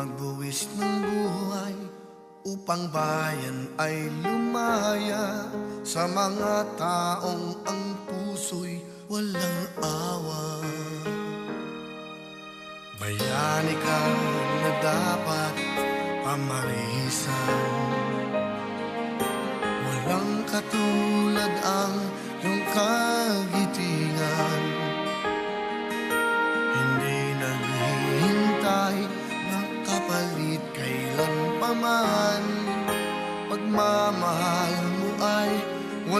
magbuwis ng buhay Upang bayan ay lumaya Sa mga taong ang puso'y walang awa. Bayani ka na dapat pamarisan. Walang katulad ang iyong kagitingan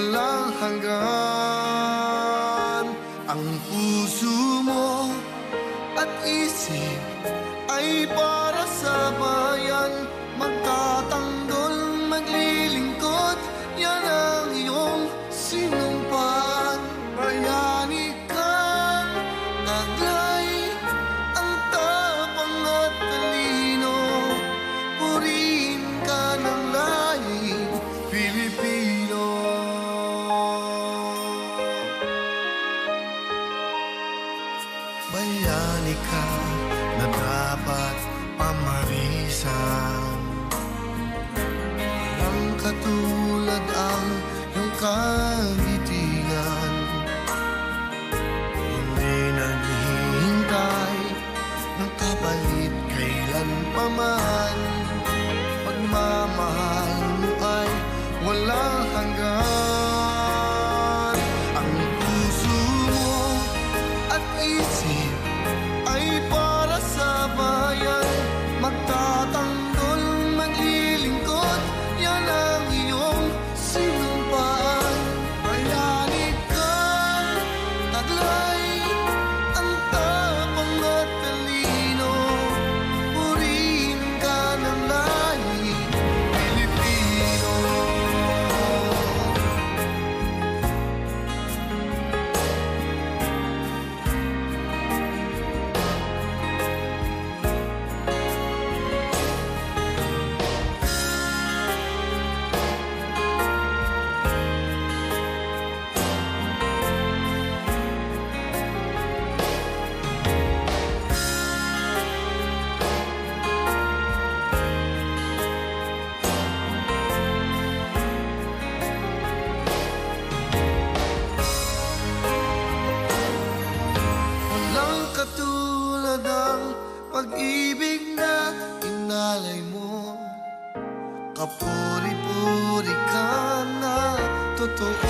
walang hanggan Ang puso mo at isip ay para pamarisan Walang katulad ang iyong kagitingan. Hindi naghihintay ng kapalit kailan pa Pagmamahal mo ay walang hanggan pag-ibig na inalay mo. Kapuri-puri ka na totoo